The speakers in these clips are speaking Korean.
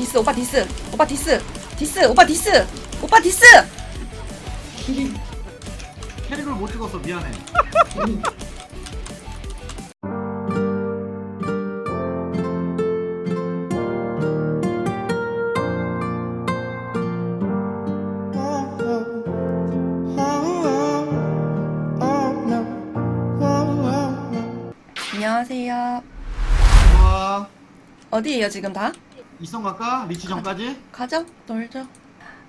디스 오빠 디스 오빠 디스 디스 오빠 디스 오빠 디스 캐릭을 못 찍었어 미안해. 안녕하세요. 어디에요 지금 다? 이성 갈까? 리치 전까지? 가죠 놀죠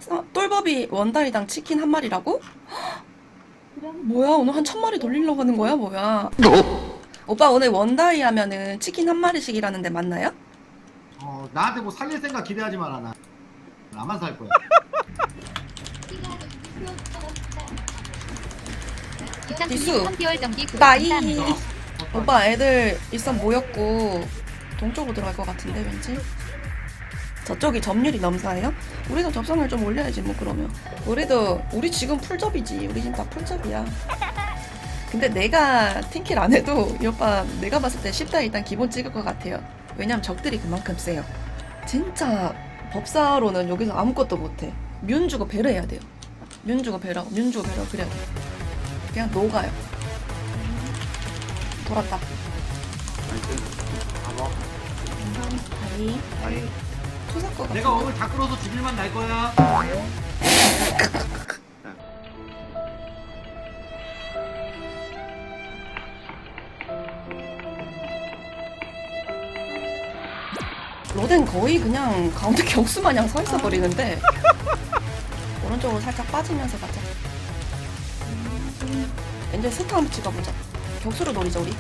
어, 똘법이 원다리당 치킨 한 마리라고? 뭐야 오늘 한 천 마리 돌리려고 하는 거야 뭐야 오빠 오늘 원다리 하면은 치킨 한 마리씩이라는데 맞나요? 어 나한테 뭐 살릴 생각 기대하지 마라 나. 나만 살 거야. 디수. 3개월 정기 나이. 감사합니다. 오빠 애들 일선 모였고 동쪽으로 들어갈 것 같은데 왠지 저쪽이 점률이 넘사해요? 우리도 접선을 좀 올려야지 뭐 그러면. 우리도 우리 지금 풀접이지. 우리 지금 다 풀접이야. 근데 내가 팀킬 안 해도 이 오빠 내가 봤을 때 쉽다 일단 기본 찍을 것 같아요. 왜냐면 적들이 그만큼 세요. 진짜 법사로는 여기서 아무것도 못해. 뮨 주고 배려 해야 돼요. 뮨 주고 배려 뮨 주고 배려 그래야 돼 그냥 녹아요. 돌았다. 다이 내가 오늘 다 끌어서 죽일만 날 거야. 로덴 거의 그냥 가운데 격수 마냥 서 있어 버리는데 오른쪽으로 살짝 빠지면서 가자. 이제 스타 한번 찍어보자. 격수로 노리자 우리.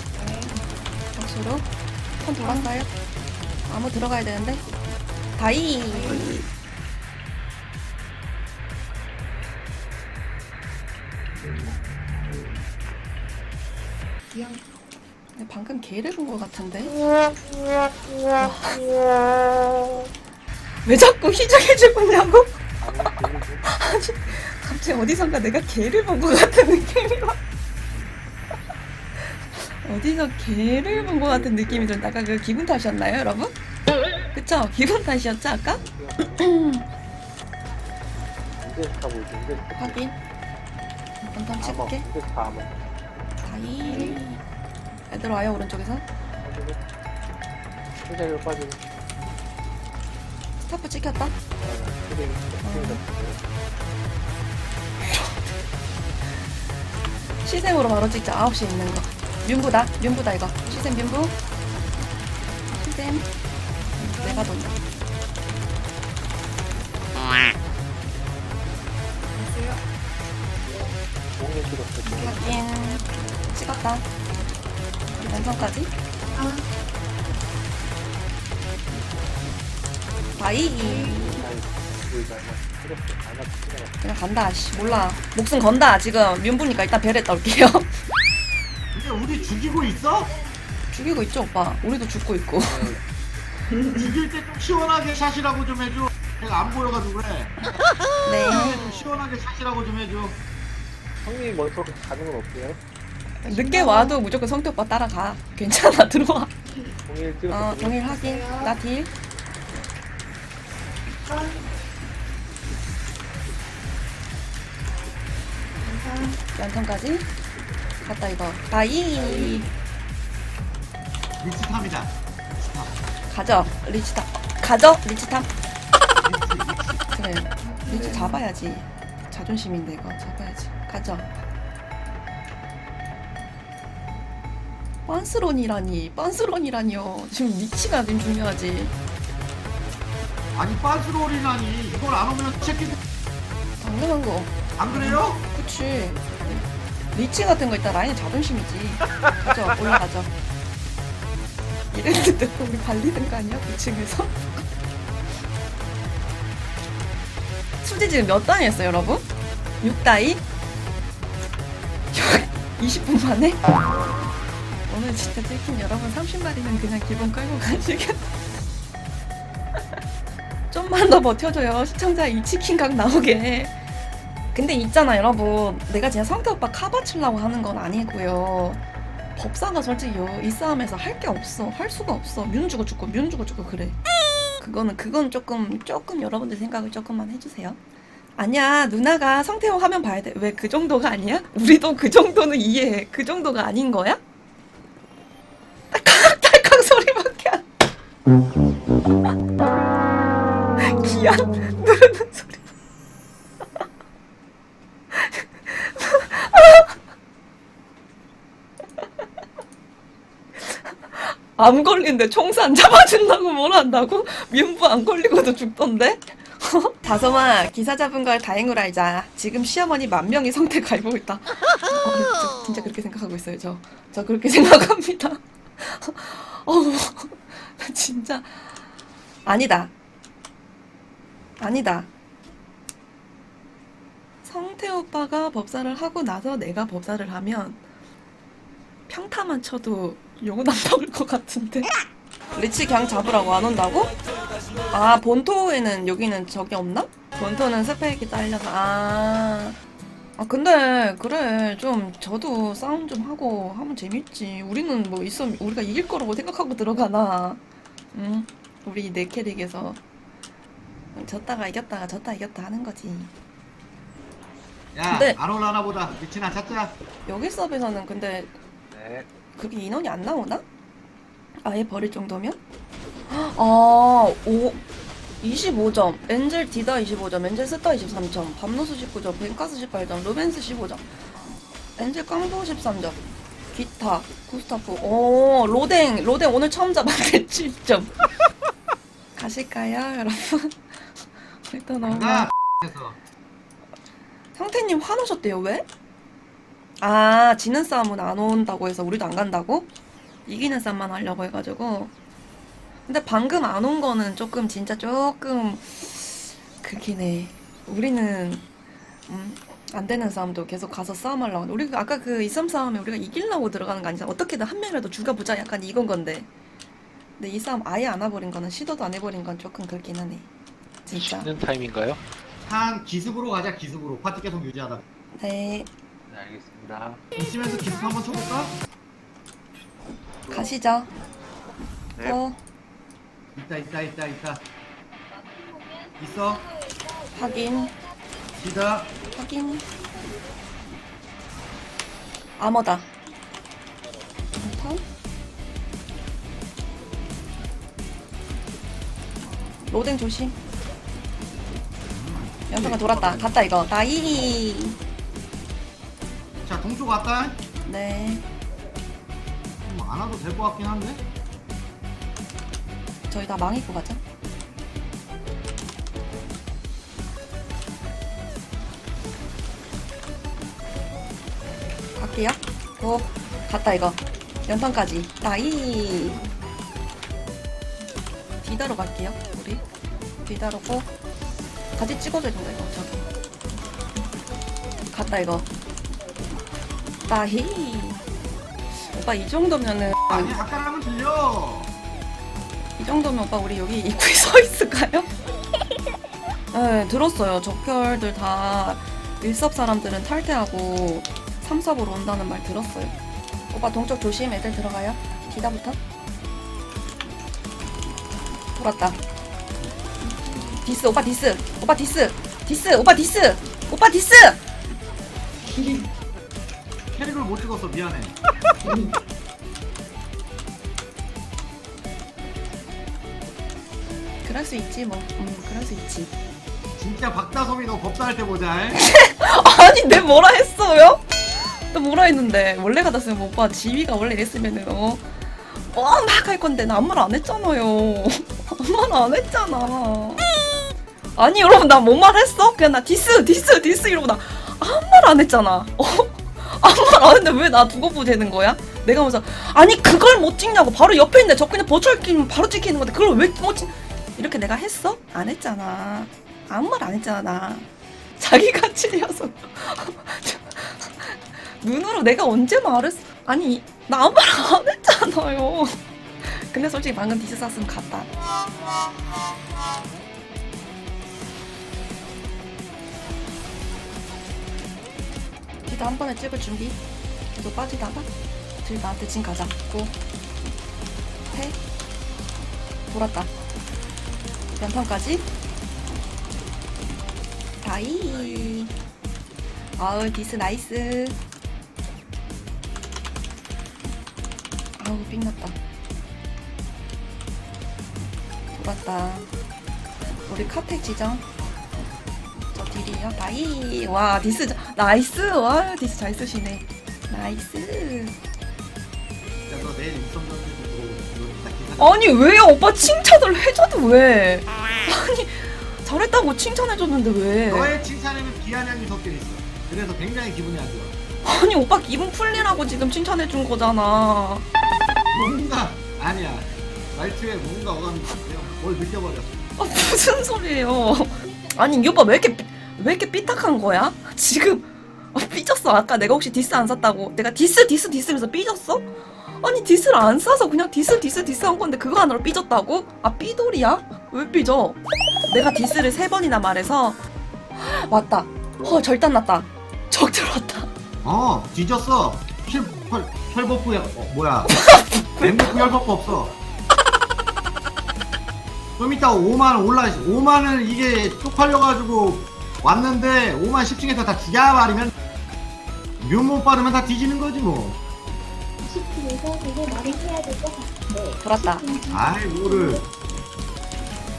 격수로 턴 돌았어요. 아무 들어가야 되는데 다이. 근데 방금 개를 본 것 같은데. 왜 자꾸 희생해줄 거냐고? 아니, 갑자기 어디선가 내가 개를 본 것 같은 느낌이 와. 어디서 개를 본 것 같은 느낌이 좀 아까 그 기분 탓이었나요, 여러분? 그쵸? 기분 탓이었죠, 아까? 확인. 한번 찍을게. 다이. 애들 와요, 오른쪽에서. 스타프 찍혔다. 시샘으로 바로 찍자. 9시에 있는 거. 윤부다. 윤부다 이거. 시샘 윤부. 시샘. 확인. 찍었다. 왼손까지. 바이. 그냥 간다. 씨 몰라. 목숨 건다. 지금 윤부니까 일단 별에 떨게요. 근데 우리 죽이고 있어? 죽이고 있죠, 오빠. 우리도 죽고 있고. 죽일 때좀 시원하게 샷이라고 좀 해줘. 내가 안 보여가지고 그래. 네. 좀 시원하게 샷이라고 좀 해줘. 형님 먼저 가는 건 어때요? 늦게 와도 무조건 성태 오빠 따라가. 괜찮아, 들어와. 공일 찍어서 어, 동일 확인. 나 딜. 연턴까지. 갔다 이거. 다이. 리치탐이다. 가져. 리치탐. 가져. 리치탐. 그래. 리치 잡아야지. 자존심인데 이거 잡아야지. 가져. 빤스론이라니. 빤스론이라니요. 지금 리치가 지금 중요하지. 아니 빤스롤이라니 이걸 안 오면 새끼들 당연한 거. 안 그래요? 그치. 리치 같은 거 있다 라인의 자존심이지. 가져, 올라가죠. 이랬는데 또 우리 발리는 거 아니야? 2층에서? 수지 지금 몇 단위 했어요, 여러분? 6다이? 20분 만에? 오늘 진짜 찍힌 여러분 30마리는 그냥 기본 끌고 가시겠다. 좀만 더 버텨줘요. 시청자 이 치킨각 나오게. 근데 있잖아 여러분 내가 진짜 성태 오빠 카바 치려고 하는 건 아니고요 법사가 솔직히 요- 이 싸움에서 할 게 없어 할 수가 없어 뮨 주고 죽고 뮨 주고 죽고 그래 그거는 그건 조금 조금 여러분들 생각을 조금만 해주세요. 아니야 누나가 성태호 화면 봐야 돼. 왜 그 정도가 아니야? 우리도 그 정도는 이해해. 그 정도가 아닌 거야? 딸깍딸깍 소리밖에 안. 기한 누르는 소리. 암 걸린데 총산 잡아준다고 뭘 한다고? 민부 안 걸리고도 죽던데? 다솜아 기사 잡은 걸 다행으로 알자. 지금 시어머니 만 명이 성태 갈고 있다. 어, 저 진짜 그렇게 생각하고 있어요 저. 저 그렇게 생각합니다. 어우 진짜. 아니다. 아니다. 성태 오빠가 법사를 하고 나서 내가 법사를 하면 평타만 쳐도 욕은 안 먹을 것 같은데. 리치 그냥 잡으라고 안 온다고? 아 본토에는 여기는 저기 없나? 본토는 스펙이 딸려서 아... 아 근데 그래 좀 저도 싸움 좀 하고 하면 재밌지. 우리는 뭐 있어 우리가 이길 거라고 생각하고 들어가나. 응? 우리 내 캐릭에서. 졌다가 이겼다가 졌다 이겼다 하는 거지. 야 근데- 안 올라나 보다. 미친아 찾자. 여기 수업에서는 근데 네. 그게 인원이 안 나오나? 아예 버릴 정도면? 아, 오, 25점, 엔젤 디다 25점, 엔젤 스타 23점, 밤노스 19점, 벤카스 18점, 루벤스 15점, 엔젤 깡도 13점, 기타, 구스타프, 오, 로댕, 로댕 오늘 처음 잡았는데 7점. 가실까요, 여러분? 일단 너무. 나 해서 형태님 화나셨대요, 왜? 아, 지는 싸움은 안 온다고 해서 우리도 안 간다고? 이기는 싸움만 하려고 해가지고. 근데 방금 안 온 거는 조금, 진짜 조금, 그긴 해. 우리는, 음, 안 되는 싸움도 계속 가서 싸움하려고. 하는데 우리가 아까 그 이썸 싸움에 우리가 이기려고 들어가는 거 아니잖아. 어떻게든 한 명이라도 죽여보자. 약간 이건 건데. 근데 이 싸움 아예 안 와버린 거는 시도도 안 해버린 건 조금 그렇긴 하네. 진짜. 쉬는 타임인가요? 한 기습으로 가자 기습으로 파티 계속 유지하다 네, 네, 알겠습니다. 이쯤에서 기습 한번 쳐볼까? 가시죠. 네. 어. 있다 있다 있다 있다 있어 확인, 시다 확인. 암호다. 턴. 로댕 조심. 연타가 돌았다. 갔다 이거. 나이. 자 동쪽 왔다 네. 뭐안 와도 될 것 같긴 한데 저희 다 망입고 가자. 갈게요. 고. 갔다 이거. 연탄까지. 나이. 뒤다로 갈게요. 우리. 뒤다로고. 같이 찍어줘야 된다 이거 저기. 갔다 이거. 나이. 오빠 이 정도면은. 아니 아까랑은 들려. 이 정도면 오빠 우리 여기 입구에 서 있을까요? 네 들었어요. 적혈들 다 일섭 사람들은 탈퇴하고 삼섭으로 온다는 말 들었어요. 오빠 동쪽 조심. 애들 들어가요. 기다부터. 돌았다. 디스 오빠 디스. 오빠 디스. 디스 오빠 디스. 오빠 디스 캐릭을 못 찍었어 미안해. 그럴 수 있지 뭐. 음, 그럴 수 있지. 진짜 박다솜이 너 법사할 때 보자 아니 내 뭐라 했어요? 너 뭐라 했는데. 원래 같았으면 뭐 오빠 지위가 원래 이랬으면은 어, 어막 할 건데. 나 아무 말 안 했잖아요. 아무 말 안 했잖아. 아니 여러분 나 뭔 말 했어? 그냥 나 디스 디스 디스 이러고 나 아무 말 안 했잖아. 어? 아무 말 안 했는데 왜 나 두고 보자는 거야? 내가 먼저 아니 그걸 못 찍냐고 바로 옆에 있는데 저 그냥 버추얼 끼면 바로 찍히는 건데 그걸 왜 못 찍... 이렇게 내가 했어? 안 했잖아 아무 말 안 했잖아 나 자기가 찔려서 눈으로 내가 언제 말했어? 아니 나 아무 말 안 했잖아요. 근데 솔직히 방금 디스 쌌으면 갔다. 디도 한 번에 찍을 준비. 계속 빠지다가 들 나한테 진 가자. 고. 해. 돌았다. 연탄까지. 다이. 아우, 디스 나이스. 아우, 삥났다. 돌았다. 우리 카텍 지정. 저 딜이요. 다이. 와, 디스, 자- 나이스. 와, 디스 잘 쓰시네. 나이스. 야, 너 내일 입성 전지도 들어오고 딱 기사. 아니 왜요 오빠 칭찬을 해줘도 왜 아니 잘했다고 칭찬해줬는데 왜 너의 칭찬에는 비아냥이 섞여 있어. 그래서 굉장히 기분이 안 좋아. 아니 오빠 기분 풀리라고 지금 칭찬해준 거잖아 뭔가 아니야. 말투에 뭔가 어감이 있어요. 뭘 느껴버렸어. 아, 무슨 소리예요 아니 이 오빠 왜 이렇게 삐- 왜 이렇게 삐딱한 거야? 지금. 아, 삐졌어 아까. 내가 혹시 디스 안 샀다고. 내가 디스 디스 디스면서 삐졌어? 아니 디스를 안 싸서 그냥 디스 디스 디스 한 건데 그거 하나로 삐졌다고? 아 삐돌이야? 왜 삐져? 내가 디스를 세 번이나 말해서 왔다. 어 절단 났다. 적 들어왔다. 어, 뒤졌어. 혈, 혈, 혈버프야. 어, 뭐야. 맹목구 혈버프 없어. 좀 이따 5만원 올라, 5만원 이게 쪽팔려가지고 왔는데 5만 10층에서 다 죽여버리면 묘못 빠르면 다 뒤지는 거지 뭐. 10층에서 되게 말을 해야 될 것 같은데 돌았다 아이, 뭐를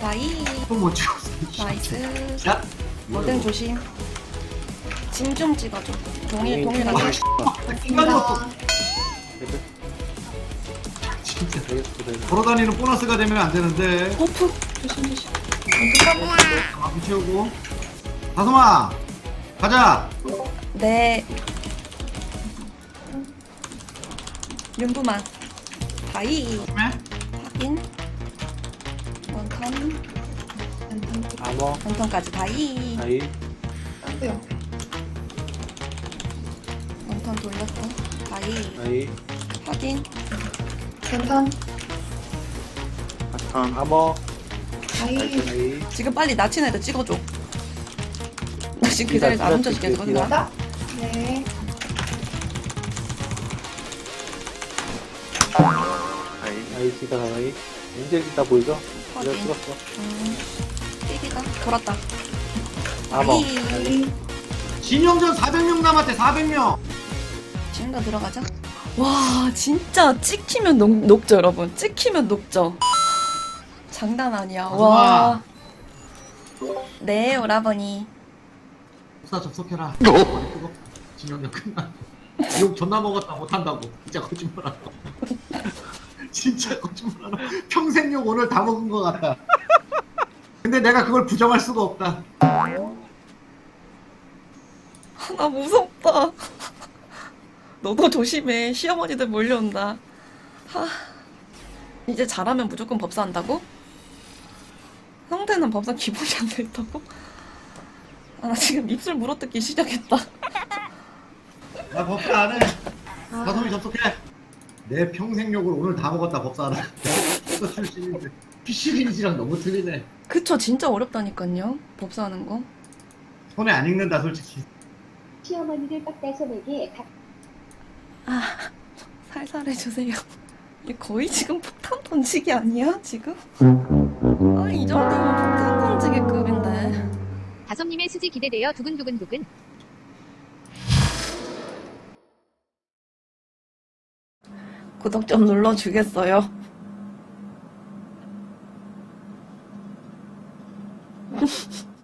나이 또못 찍었어. 나이스 야, 뭐든 조심 짐 좀 찍어줘 동일 동일 아, 가게 씨, 인간이 없어. 레벨. 진짜. 걸어다니는 보너스가 되면 안 되는데. 버프 조심 조심 아, 채우고. 다솜아, 가자. 네 윤부만 다이 네? 확인 원턴 암호. 원턴까지 다이 다이. 원턴 돌렸고 다이 다이. 확인 전선 바탕. 암호. 다이 다이. 다이. 지금 빨리 나친 애들 찍어줘 나 지금 기다려서 안 훔쳐지게 기다, 되거든 나네 다이. 다이. 기다. 다이. 인제 기다 보이죠? 기다 확인 찍었어. 음 삐기다 돌았다 암호. 다이 다이 진영전 400명 남았대, 400명. 지금 다 들어가자. 와 진짜 찍히면 녹, 녹죠 여러분. 찍히면 녹죠. 장난 아니야. 와. 네 오라버니. 복사 접속해라. 머리 끄고. 진영전 끝나. 욕 존나 먹었다, 못한다고. 진짜 거짓말하고. 진짜 거짓말하고. 평생 욕 오늘 다 먹은 것 같다. 근데 내가 그걸 부정할 수가 없다. 나 무섭다. 너도 조심해. 시어머니들 몰려온다. 하. 이제 잘하면 무조건 법사한다고? 형태는 법사 기본이 안 돼 있다고? 아, 나 지금 입술 물어뜯기 시작했다. 나 법사 안 해. 다솜이 접속해. 내 평생 욕을 오늘 다 먹었다, 법사는. 법사 출신인데. PC 리니지랑 너무 틀리네. 그쵸, 진짜 어렵다니까요. 법사하는 거. 손에 안 익는다, 솔직히. 시어머니를 빡다솜에게 각 아, 살살 해주세요. 이게 거의 지금 폭탄 던지기 아니야, 지금? 아, 이 정도면 폭탄 급인데. 다솜님의 수지 기대되어 두근두근 두근. 구독 좀 눌러주겠어요?